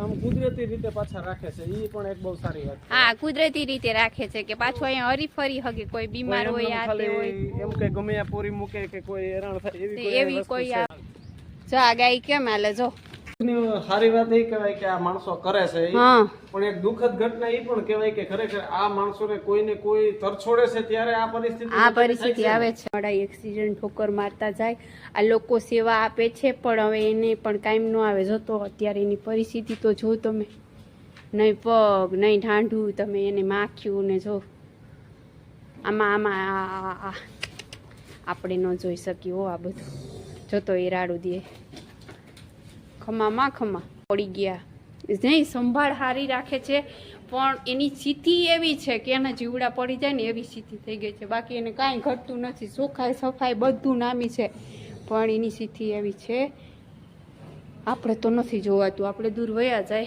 આમ કુદરતી રીતે પાછા રાખે છે એ પણ એક બહુ સારી વાત હા કુદરતી રીતે રાખે છે કે પાછો અહીંયા હરીફરી હગે કોઈ બીમાર હોય આ તે હોય. એમ કે ગમે પૂરી મૂકે કે કોઈ હેરાન થાય એવી કોઈ કોઈ આ- જો આ ગાય કેમ હાલે જો. સારી વાત એ કહેવાય કે આ માણસો કરે છે પણ એક દુઃખદ ઘટના એ પણ કહેવાય કે ખરેખર આ માણસોને કોઈને કોઈ તરછોડે છે ત્યારે આ પરિસ્થિતિ આ પરિસ્થિતિ આવે છે. એક્સિડન્ટ ઠોકર મારતા જાય. આ લોકો સેવા આપે છે પણ હવે એને પણ કાયમ ન આવે. જતો અત્યારે એની પરિસ્થિતિ તો જો તમે. નહીં પગ નહીં ઢાંઢું તમે એને માખ્યું ને જો. આમાં આમાં આપણે ન જોઈ શકીએ હો આ બધું. જો તો એ રાડું દે. ખમામાં ખમા, પડી ગયા. નહીં સંભાળ હારી રાખે છે, પણ એની સ્થિતિ એવી છે કે એના જીવડા પડી જાય ને એવી સ્થિતિ થઈ ગઈ છે. બાકી એને કાંઈ ઘટતું નથી. સુખાય સફાઈ બધું નામી છે. પણ એની સ્થિતિ એવી છે, આપણે તો નથી જોવાતું. આપણે દૂર વયા જાય.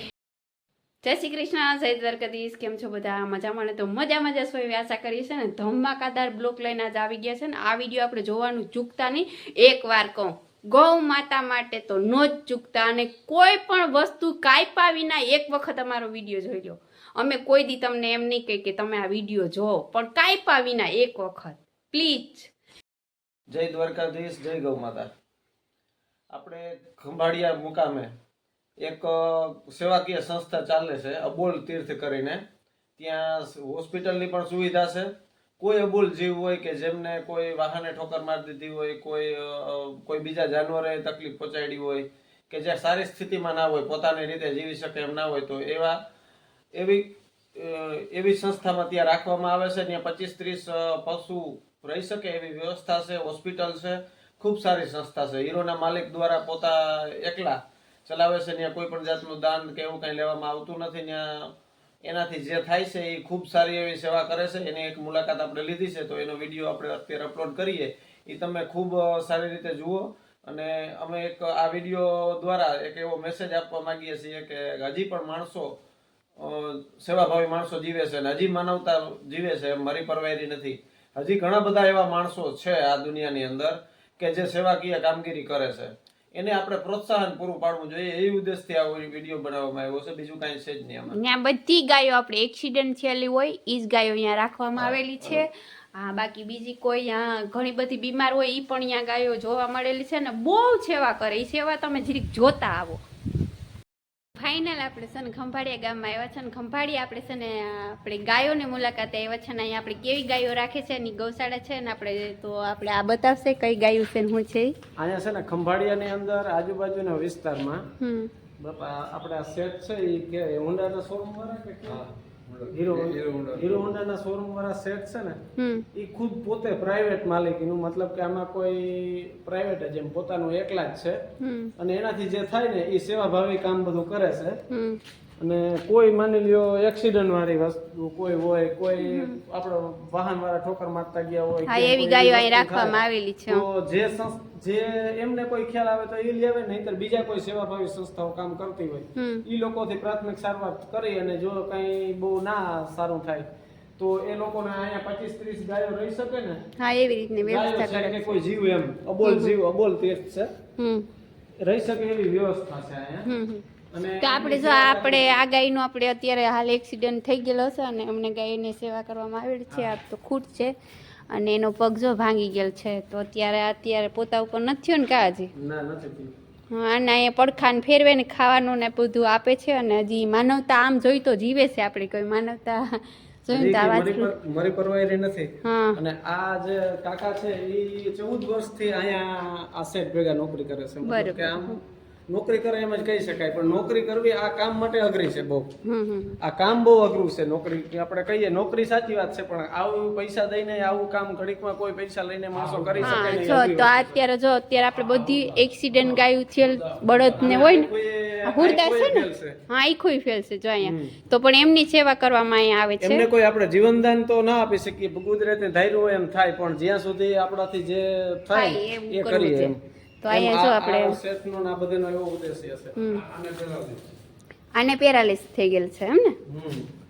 જય શ્રી કૃષ્ણ. જય દ્વારકાધીશ. કેમ છો બધા? મજામાં ને? તો મજા મજા સોય આશા કરીએ છે ને ધમાકાદાર બ્લોક લઈને આજે આવી ગયા છે ને. આ વીડિયો આપણે જોવાનું ચૂકતા નહીં. એક વાર કહું. ગૌ માતા માટે તો નો જ ચૂકતા અને કોઈ પણ વસ્તુ કાયપા વિના એક વખત અમારો વીડિયો જોઈ લો અમે કોઈ દી તમને એમ નહીં કહે કે તમે આ વીડિયો જોવો પણ કાયપા વિના એક વખત. પ્લીઝ જય દ્વારકાધીશ, જય ગૌ માતા. આપણે ખંભાળિયા મુકામે એક સેવાકીય સંસ્થા ચાલે છે, અબોલ તીર્થ કરીને. ત્યાં હોસ્પિટલની પણ સુવિધા છે. કોઈ અબુલ જીવ હોય કે જેમને કોઈ વાહને ઠોકર મારી દીધી હોય, કોઈ કોઈ બીજા જાનવરે તકલીફ પહોંચાડી હોય કે જે સારી સ્થિતિમાં ના હોય, પોતાની રીતે જીવી શકે એમ ના હોય, તો એવા, એવી એવી સંસ્થામાં ત્યાં રાખવામાં આવે છે, ત્યાં પચીસ ત્રીસ પશુ રહી શકે એવી વ્યવસ્થા છે, હોસ્પિટલ છે, ખૂબ સારી સંસ્થા છે. હીરોના માલિક દ્વારા પોતા એકલા ચલાવે છે, ત્યાં કોઈ પણ જાતનું દાન કે એવું કંઈ લેવામાં આવતું નથી, ત્યાં એનાથી જે થાય છે એ ખૂબ સારી એવી સેવા કરે છે. એની એક મુલાકાત આપણે લીધી છે. તો એનો વીડિયો આપણે અત્યારે અપલોડ કરીએ. એ તમે ખૂબ સારી રીતે જુઓ. અને અમે એક, આ વીડિયો દ્વારા એક એવો મેસેજ આપવા માંગીએ છીએ કે હજી પણ માણસો સેવાભાવી માણસો જીવે છે અને હજી માનવતા જીવે છે મારી પરવાયરી નથી. હજી ઘણા બધા એવા માણસો છે આ દુનિયાની અંદર કે જે સેવાકીય કામગીરી કરે છે. એને આપણે પ્રોત્સાહન પૂરું પાડવું જોઈએ. એ ઉદ્દેશથી આ વીડિયો બનાવવામાં આવ્યો છે. બીજું કાંઈ છે જ નહીં ત્યાં બધી ગાયો આપણે એક્સિડન્ટ થયેલી હોય એ જ ગાયો અહીંયા રાખવામાં આવેલી છે. હા બાકી બીજી કોઈ અહીંયા ઘણી બધી બીમાર હોય એ પણ અહીંયા ગાયો જોવા મળેલી છે ને બહુ સેવા કરે. એ સેવા તમે જરીક જોતા આવો. ફાઇનલ આપણે છે ને ખંભાળિયા ગામમાં આવ્યા છે ને ખંભાળિયા આપણે છે ને આપણે ગાયોની મુલાકાતે આવ્યા છે ને અહીંયા આપણે કેવી ગાયો રાખે છે એની ગૌશાળા છે ને આપણે તો આપણે આ બતાવશે કઈ ગાયું છે ને શું છે અહીંયા છે ને ખંભાળિયાની અંદર આજુબાજુના વિસ્તારમાં હમ. બાપા આપણે આ સેટ છે એ કે હોન્ડાના શોરૂમ વાળા કે? હીરો હીરો હોન્ડાના શોરૂમ વાળા સેટ છે ને એ ખુદ પોતે પ્રાઇવેટ માલિકીનું મતલબ કે આમાં કોઈ પ્રાઇવેટ જ એમ પોતાનું એકલા જ છે. અને એનાથી જે થાય ને એ સેવાભાવી કામ બધું કરે છે. અને કોઈ માની લ્યો એક્સિડન્ટ વાળી વસ્તુ કોઈ હોય કોઈ આપણો વાહન વાળા ઠોકર મારતા ગયા હોય હા એવી ગાયો અહીં રાખવામાં આવેલી છે. તો જે જે એમને કોઈ ખ્યાલ આવે તો એ લેવે નહીતર બીજા કોઈ સેવાભાવી સંસ્થાઓ કામ કરતી હોય. ઈ એ લોકોથી પ્રાથમિક સારવાર કરી અને જો કંઈ બહુ ના સારું થાય તો એ લોકોને અહીંયા પચીસ ત્રીસ ગાયો રહી શકે ને હા એવી રીતની વ્યવસ્થા કરે કોઈ જીવ એમ અબોલ જીવ અબોલ તીર્થ છે. રહી શકે એવી વ્યવસ્થા છે અહીંયા. તો આપણે જો આપણે આ ગાયનો આપણે અત્યારે હાલ એક્સિડન્ટ થઈ ગયેલો છે અને અમને ગાયની સેવા કરવામાં આવેલી છે આ તો ખૂટ છે. અને એનો પગ જો ભાંગી ગયેલ છે તો અત્યારે અત્યારે પોતા ઉપર નથી થયો ને કા હજી? ના. હા, અને અહીંયા પડખાને ફેરવે ને ખાવાનું ને બધું આપે છે અને હજી માનવતા આમ જોઈ તો જીવે છે આપણે કોઈ માનવતા. મારી પર- મારી પરવાયરી નથી. હા. અને આ જે કાકા છે એ ચૌદ વર્ષથી અહીંયા આ સેટ ભેગા નોકરી કરે છે. કે આમ નોકરી કરે એમ જ કહી શકાય પણ નોકરી કરવી આ કામ માટે અઘરી છે બહુ. આ કામ બહુ અઘરું છે નોકરી આપણે કહીએ નોકરી સાચી વાત છે પણ આવું પૈસા દઈને આવું કામ ઘડીકમાં કોઈ પૈસા લઈને માણસો કરી શકે જો તો અત્યારે જો અત્યારે આપણે બધી એક્સિડન્ટ ગાયું થયેલ બળદ ને હોય ને હુરદા છે ને હા એ કોઈ ફેલ છે જો અહીંયા. તો પણ એમની સેવા કરવામાં અહીંયા આવે છે. એમને કોઈ આપણે જીવનદાન તો ના આપી શકીએ કુદરતે ધાર્યું હોય એમ થાય પણ જ્યાં સુધી આપણાથી જે થાય એ કરીએ એમ. તો અહીંયા જો આપણે સેટનો ને બધાનો એવો ઉદ્દેશ્ય છે આને આને પેરાલિસ થઈ ગયેલ છે એમ ને?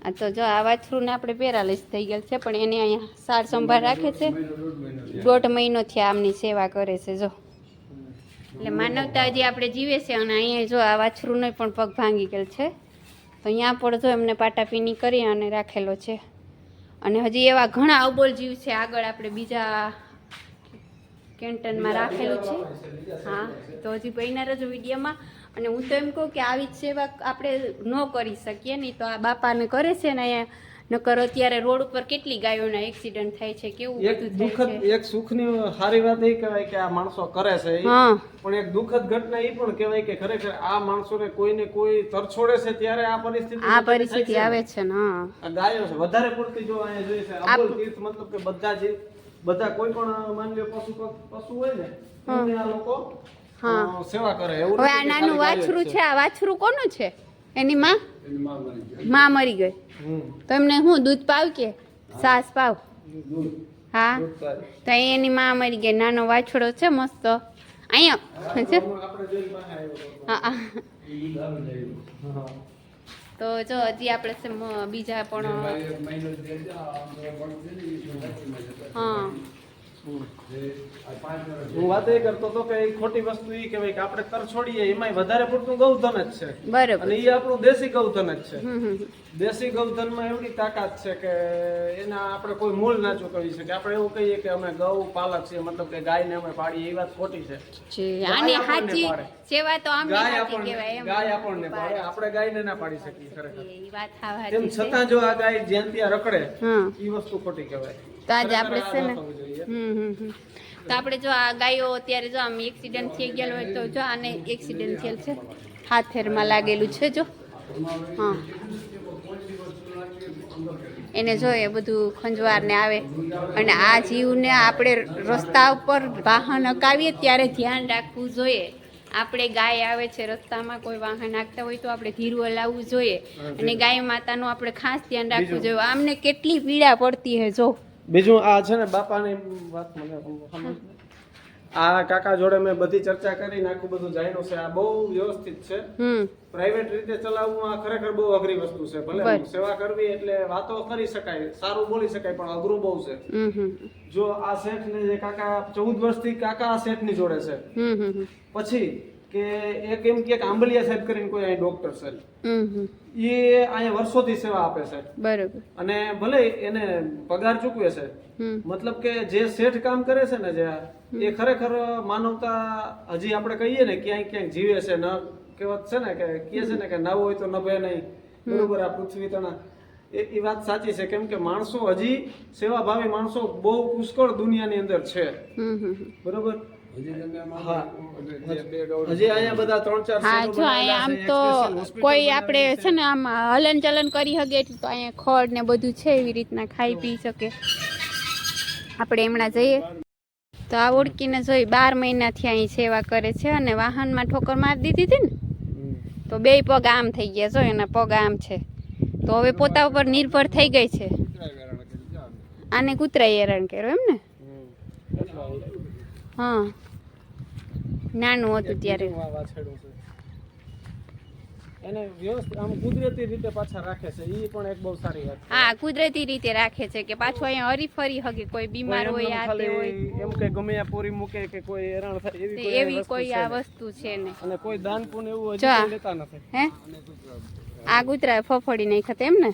આ તો જો આ વાછરુંને આપણે પેરાલિસ થઈ ગયેલ છે પણ એને અહીંયા સાર સંભાળ રાખે છે. દોઢ મહિનો થયા. આમની સેવા કરે છે જો. એટલે માનવતા હજી આપણે જીવે છે અને અહીંયા જો આ વાછરુંનો પણ પગ ભાંગી ગયેલ છે. તો અહીંયા પણ જો એમને પાટાપીની કરી અને રાખેલો છે. અને હજી એવા ઘણા અબોલ જીવ છે આગળ આપણે બીજા કેન્ટનમાં રાખેલું છે. હા તો હજી બહેનાર રજો વિડીયોમાં. અને હું તો એમ કહું કે આવી જ સેવા આપણે ન કરી શકીએ નહીં તો આ બાપાને કરે છે ને નકર અત્યારે રોડ ઉપર કેટલી ગાયોના એક્સિડન્ટ થાય છે કેવું એક દુઃખદ એક સુખની સારી વાત એ કહેવાય કે આ માણસો કરે છે હા. પણ એક દુઃખદ ઘટના એ પણ કહેવાય કે ખરેખર આ માણસોને કોઈને કોઈ તરછોડે છે ત્યારે આ પરિસ્થિતિ આ પરિસ્થિતિ આવે છે ને ગાયો છે. વધારે પડતી જો અહીંયા જોઈએ છે. અબોલ તીર્થ મતલબ કે બધા જે બધા કોઈ પણ માની લો પશુ પશુ હોય ને એમને આ લોકો હા. સેવા કરે. એવું હવે આ નાનું વાછરું છે. આ વાછરું કોનું છે? એની માં? માં મરી ગઈ. તો એમને હું દૂધ પાવ કે? સાસ પાવ? હા. તો એની માં મરી ગઈ. નાનો વાછડો છે મસ્ત. અહીંયા. છે? હા. તો જો હજી આપણે બીજા પણ હા. હું વાત એ કરતો હતો કે ખોટી વસ્તુ એ કહેવાય કે આપણે તર છોડીએ એમાંય વધારે પડતું ગૌધન જ છે. બરાબર. અને એ આપણું દેશી ગૌધન જ છે. દેશી ગૌધનમાં એવડી તાકાત છે કે એના આપણે કોઈ મૂળ ના ચૂકવી શકીએ. આપણે એવું કહીએ કે અમે ગૌ પાલક છે મતલબ કે ગાયને અમે પાડીએ એ વાત ખોટી છે. આને સાચી પાડે. સેવા તો આમ ગાય આપણને ગાય આપણને પાડે. આપણે ગાયને ના પાડી શકીએ ખરેખર. તેમ છતાં જો આ ગાય જ્યાં ત્યાં રખડે હા. એ વસ્તુ ખોટી કહેવાય. તો આજે આપણે છે ને. તો આપણે જો આ ગાયો અત્યારે જો આમ એક્સિડન્ટ થઈ ગયેલો હોય તો જો આને એક્સિડન્ટ થયેલ છે. હાથેરમાં લાગેલું છે જો. હા. એને જો એ બધું ખંજવારને આવે. અને આ જીવને આપણે રસ્તા ઉપર વાહન અકાવીએ ત્યારે ધ્યાન રાખવું જોઈએ. આપણે ગાય આવે છે રસ્તામાં કોઈ વાહન નાખતા હોય તો આપણે ધીરું હલાવવું જોઈએ. અને ગાય માતાનું આપણે ખાસ ધ્યાન રાખવું જોઈએ. આમને કેટલી પીડા પડતી હે જો. બીજું આ છે ને બાપાની વાત મને. આ કાકા જોડે મેં બધી ચર્ચા કરીને આખું બધું જાણ્યું છે. આ બહુ વ્યવસ્થિત છે. પ્રાઇવેટ રીતે ચલાવવું આ ખરેખર બહુ અઘરી વસ્તુ છે. ભલે સેવા કરવી એટલે વાતો કરી શકાય સારું બોલી શકાય પણ અઘરું બહુ છે. જો આ શેઠ ને જે કાકા ચૌદ વર્ષથી કાકા આ શેઠની જોડે છે. પછી કે એક એમ કે આંબલિયા સાહેબ કરીને કોઈ અહીં ડોક્ટર છે. એ અહીંયા વર્ષોથી સેવા આપે છે. બરાબર. અને ભલે એને પગાર ચૂકવે છે મતલબ કે જે શેઠ કામ કરે છે ને જે એ ખરેખર માનવતા હજી આપણે કહીએ ને ક્યાંય ક્યાંક જીવે છે ન કહેવત છે ને કે કહે છે ને કે નવ હોય તો નભે નહીં. બરોબર આ પૃથ્વી તણા. એ એ વાત સાચી છે કેમ કે માણસો હજી સેવાભાવી માણસો બહુ પુષ્કળ દુનિયાની અંદર છે. બરોબર? હા. જો અહીંયા આમ તો કોઈ આપણે છે. ને આમ હલન ચલન કરી શકે એટલું તો અહીંયા ખડ ને બધું છે એવી રીતના ખાઈ પી શકે. આપણે હમણાં જઈએ. તો આ ઓળખીને જોઈ બાર મહિનાથી અહીં સેવા કરે છે અને વાહનમાં ઠોકર મારી દીધી હતી ને તો બે પગ આમ થઈ ગયા જો એના પગ આમ છે. તો હવે પોતા ઉપર નિર્ભર થઈ ગઈ છે. આને કૂતરાય હેરાન કર્યો એમ ને. હા. નાનું હતું ત્યારે. એને વ્યવસ્થિત આમ કુદરતી રીતે પાછા રાખે છે. એ પણ એક બહુ સારી વાત હા કુદરતી રીતે રાખે છે કે પાછું અહીંયા હરીફરી હકે કોઈ બીમાર હોય આ તે હોય. એમ કે ગમે આ પૂરી મૂકે કે કોઈ હેરાન થાય એવી કોઈ એવી કોઈ આ વસ્તુ છે ને અને કોઈ દાન પુણ્ય એવું હજી લેતા નથી. હે? આ કૂતરા ફફડી નાખ્યા હતા એમ ને.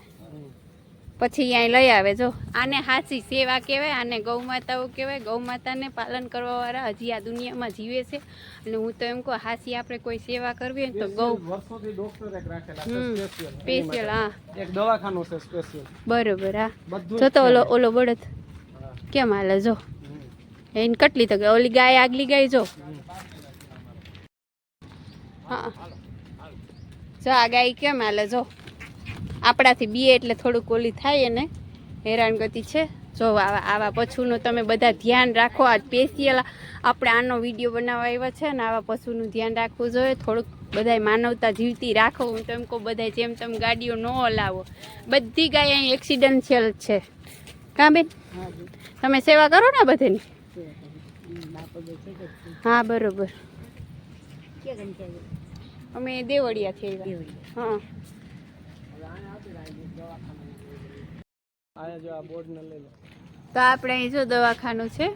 પછી અહીં લઈ આવે. જો આને હાસી સેવા કહેવાય આને ગૌ માતાઓ કહેવાય. ગૌ માતાને પાલન કરવાવાળા હજી આ દુનિયામાં જીવે છે. અને હું તો એમ કહું હાસી આપણે કોઈ સેવા કરવી હોય તો ગૌ સ્પેશિયલ હા. એક દવાખાનું છે સ્પેશિયલ બરોબર હા. જો તો ઓલો ઓલો બળદ. કેમ હાલે જો. એને કટલી તો ઓલી ગાય આગલી ગાય જો. હા. જો આ ગાય કેમ હાલે જો. આપણાથી બીએ એટલે થોડુંક ઓલી થાય એને. હેરાનગતિ છે. જો આવા આવા પશુનું તમે બધા ધ્યાન રાખો. આ સ્પેશિયલ આપણે આનો વીડિયો બનાવવા આવ્યા છે ને આવા પશુનું ધ્યાન રાખવું જોઈએ. થોડુંક બધાય માનવતા જીવતી રાખો. હું તો એમ કહું બધાય જેમ તેમ ગાડીઓ ન હલાવો. બધી ગાય અહીં એક્સિડન્શિયલ છે. કાં બેન? તમે સેવા કરો ને બધાની? હા બરોબર. અમે દેવળિયા છે હા આયા જો આ બોર્ડ ને લઈ લો તો આપણે અહીં જો દવાખાનું છે.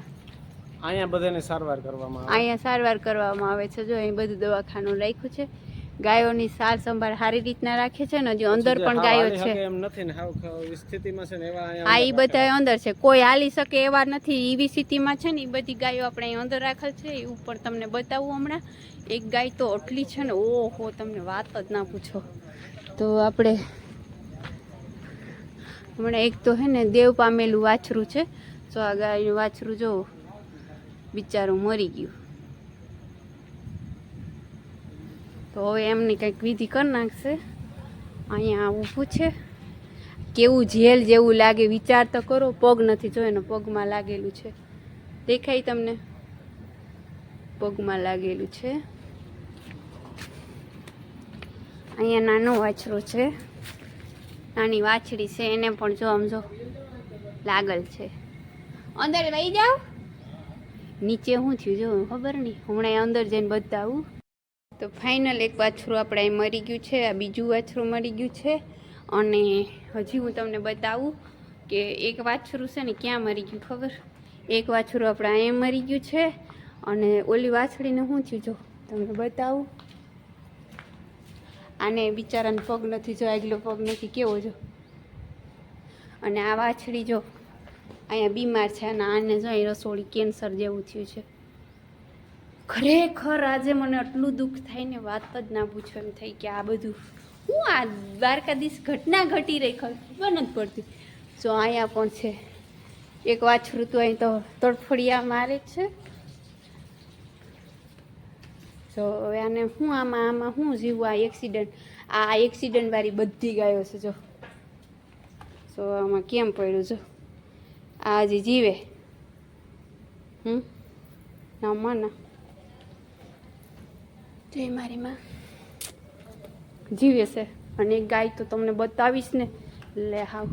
અહીંયા બધાને સારવાર કરવામાં આવે. અહીંયા સારવાર કરવામાં આવે છે. જો અહીં બધું દવાખાનું રાખ્યું છે. ગાયોની સાર સંભાળ સારી રીતના રાખે છે ને હજી અંદર પણ ગાયો છે. એમ નથી ને હાવ સ્થિતિમાં છે ને એવા આ ઈ બધા અંદર છે. કોઈ હાલી શકે એવા નથી. એવી સ્થિતિમાં છે ને એ બધી ગાયો આપણે અહીં અંદર રાખેલ છે. એ ઉપર તમને બતાવું હમણાં. એક ગાય તો આટલી છે ને ઓહો તમને વાત જ ના પૂછો. તો આપણે હમણાં એક તો હે ને દેવ પામેલું વાછરું છે. તો આ ગાયનું વાછરું જો બિચારું મરી ગયું. તો હવે એમની કંઈક વિધિ કરી નાખશે. અહીંયા ઊભું છે. કેવું જેલ જેવું લાગે, વિચાર તો કરો, પગ નથી જો એનો પગમાં લાગેલું છે. દેખાય તમને? પગમાં લાગેલું છે. અહીંયા નાનો વાછરો છે. નાની વાછડી છે, એને પણ જો આમ જો લાગલ છે. અંદર લઈ જાઓ. નીચે શું થયું જો, ખબર નહીં. હમણાં અંદર જઈને બતાવું તો ફાઇનલ એક વાછરું આપણે મરી ગયું છે, આ બીજું વાછરું મરી ગયું છે. અને હજી હું તમને બતાવું કે એક વાછરું છે ને ક્યાં મરી ગયું, ખબર? એક વાછરું આપણે અહીંયા મરી ગયું છે. અને ઓલી વાછડીને શું થયું જો, તમને બતાવું. આને બિચારાને પગ નથી જો, આગલો પગ નથી, કેવો જો? અને આ વાછડી જો અહીંયા બીમાર છે અને આને જો અહીં રસોડી કેન્સર જેવું થયું છે. ખરેખર આજે મને આટલું દુઃખ થાય ને વાત જ ના પૂછો એમ થઈ કે આ બધું હું આ દ્વારકાધીશ ઘટના ઘટી રહી ખબર નથી પડતી. જો અહીંયા પણ છે. એક વાછરું તો અહીં તો તડફડિયા મારે છે. જો હવે આને હું આમાં આમાં હું જીવું આ એક્સિડન્ટ આ એક્સિડન્ટ વાળી બધી ગાયો છે જો. સો આમાં કેમ પડ્યું જો? આ હજી જીવે. હમ? ના મને જય મારી માં. જીવે છે. અને એક ગાય તો તમને બતાવીશ ને. લે હાવ.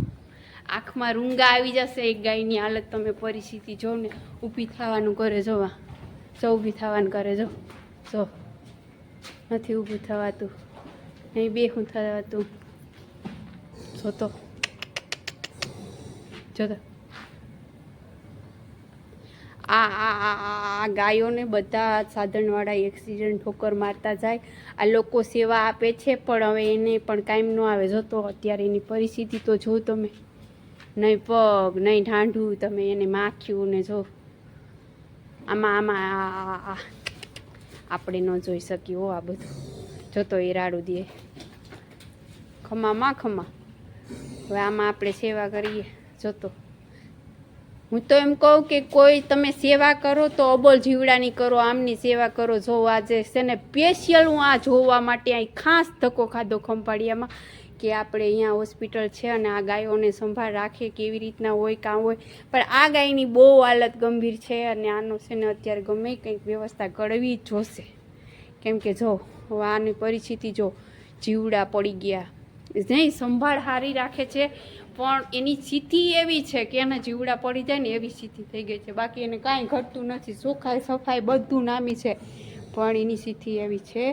આંખમાં રૂંગા આવી જશે એક ગાયની હાલત. તમે પરિસ્થિતિ જો ને ઊભી થવાનું કરે જોવા. જો ઊભી થવાનું કરે જો. જો, નથી ઊભું થવાતું. નહીં બેહું થવાતું. જોતો જોતો આ આ આ ગાયોને બધા સાધનવાળા એક્સિડન્ટ ઠોકર મારતા જાય. આ લોકો સેવા આપે છે, પણ હવે એને પણ કાંઈ ન આવે. જતો અત્યારે એની પરિસ્થિતિ તો જો તમે. નહીં પગ, નહીં ઢાંઢું તમે એને માખ્યું ને જો. આમાં આમાં આ- આ. આપણે ન જોઈ શકીએ. હો આ બધું. જોતો એ રાડું દે. ખમા માં ખમા. હવે આમાં આપણે સેવા કરીએ. જોતો હું તો એમ કહું કે કોઈ તમે સેવા કરો તો અબોલ જીવડાની કરો, આમની સેવા કરો. જો આજે છે ને સ્પેશિયલ હું આ જોવા માટે અહીં ખાસ ધક્કો ખાધો ખંભાળિયામાં. કે આપણે અહીંયા હોસ્પિટલ છે અને આ ગાયોને સંભાળ રાખે, કેવી રીતના હોય, કાં હોય. પણ આ ગાયની બહુ હાલત ગંભીર છે અને આનો છે ને અત્યારે ગમે કંઈક વ્યવસ્થા કરવી જ જોશે. કેમ કે જો આની પરિસ્થિતિ જો જીવડા પડી ગયા. નહીં, સંભાળ સારી રાખે છે, પણ એની સ્થિતિ એવી છે કે એના જીવડા પડી જાય ને એવી સ્થિતિ થઈ ગઈ છે. બાકી એને કાંઈ ઘટતું નથી. ચોખ્ખાઈ સફાઈ બધું નામી છે, પણ એની સ્થિતિ એવી છે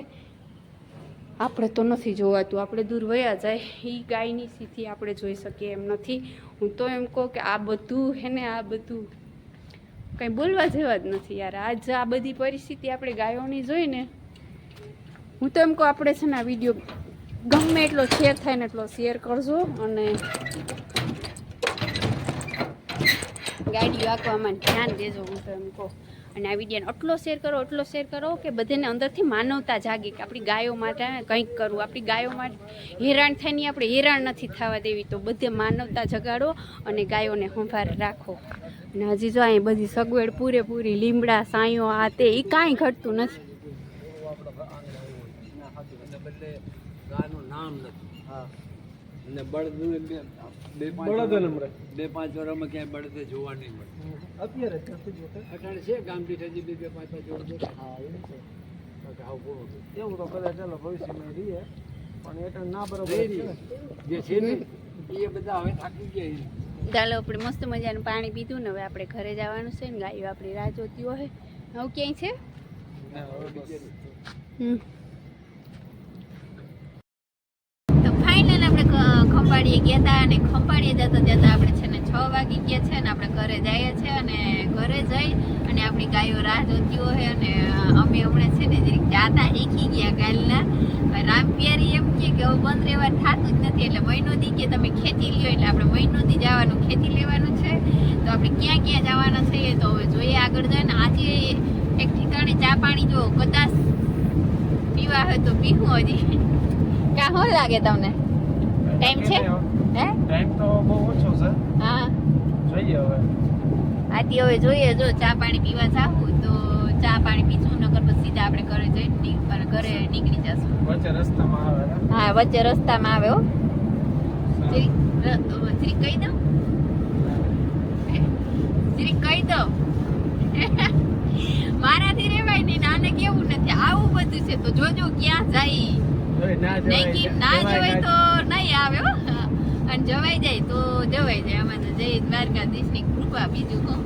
આપણે તો નથી જોવાતું. આપણે દૂર વયા જાય એ ગાયની સ્થિતિ આપણે જોઈ શકીએ એમ નથી. હું તો એમ કહું કે આ બધું હે ને, આ બધું કંઈ બોલવા જેવા જ નથી યાર. આજ આ બધી પરિસ્થિતિ આપણે ગાયોની જોઈને હું તો એમ કહું આપણે છે ને આ વીડિયો ગમે એટલો શેર થાય ને એટલો શેર કરજો અને ગાડીઓ આંકવામાં ધ્યાન દેજો, હું તો એમ કહું. અને આ વિડીયોને એટલો શેર કરો એટલો શેર કરો કે બધાને અંદરથી માનવતા જાગે કે આપણી ગાયો માટે કંઈક કરવું. આપણી ગાયો માટે હેરાન થાય નહીં, આપણે હેરાન નથી થવા દેવી. તો બધે માનવતા જગાડો અને ગાયોને સંભાળ રાખો. અને હજી જો અહીં બધી સગવડ પૂરેપૂરી, લીમડા, સાંયો, આ તે એ કાંઈ ઘટતું નથી. નામ નથી. અને બળદનું બે બે પાંચ બળદ બે પાંચ વર્ષમાં ક્યાંય બળદે જોવા નહીં મળે. અત્યારે જ અટાણે છે ગામ દીઠ હજી બે બે પાંચ પાંચ વર્ષ. હા એવું છે. તો કદાચ ચાલો ભવિષ્યમાં રહીએ પણ એટલે ના બરોબર. જે છે ને એ બધા હવે થાકી ગયા ચાલો આપણે મસ્ત મજાનું પાણી પીધું ને હવે આપણે ઘરે જવાનું છે ને ગાયો આપણી રાહ જોતી હોય. હવે ક્યાંય છે? હમ. તો ફાઇનલ આપણે ખ- ખંભાળીએ ગયા હતા અને ખંભાળીએ જતા જતા આપણે છે ને છ છ વાગી ગયા છે ને આપણે ઘરે જઈએ છીએ અને ઘરે જઈ અને આપણી ગાયો રાહ જોતી હોય અને અમે હમણાં છે ને જરીક જાતા શીખી ગયા કાલના રામપિયારી એમ કહે કે હવે બંધ રહેવા થતું જ નથી, એટલે મહિનો દી કે તમે ખેતી લ્યો, એટલે આપણે મહિનો દી જવાનું ખેતી લેવાનું છે. તો આપણે ક્યાં ક્યાં જવાના છીએ તો હવે જોઈએ આગળ જઈને. આજે એક ઠેકાણે ચા પાણી જો કદાચ પીવા હોય તો પીવું હજી. ક્યાં શું લાગે તમને? ટાઈમ છે હે ટાઈમ તો બહુ ઓછો છે હા જોઈએ હવે આથી હવે જોઈએ જો ચા પાણી પીવા જાવું તો ચા પાણી પીશું નકર પછી સીધા આપણે ઘરે જઈ ઘરે નીકળી જશું વચ્ચે રસ્તામાં આવે હા વચ્ચે રસ્તામાં આવે હો શ્રી કહી દઉં શ્રી કહી દઉં મારાથી રેવાય નહીં નાને કેવું નથી આવું બધું છે તો જોજો ક્યાં જાય નહીં ના જવાય તો નહીં આવે હો. અને જવાઈ જાય તો જવાઈ જાય. આમાં તો જય દ્વારકાધીશની કૃપા બીજું શું?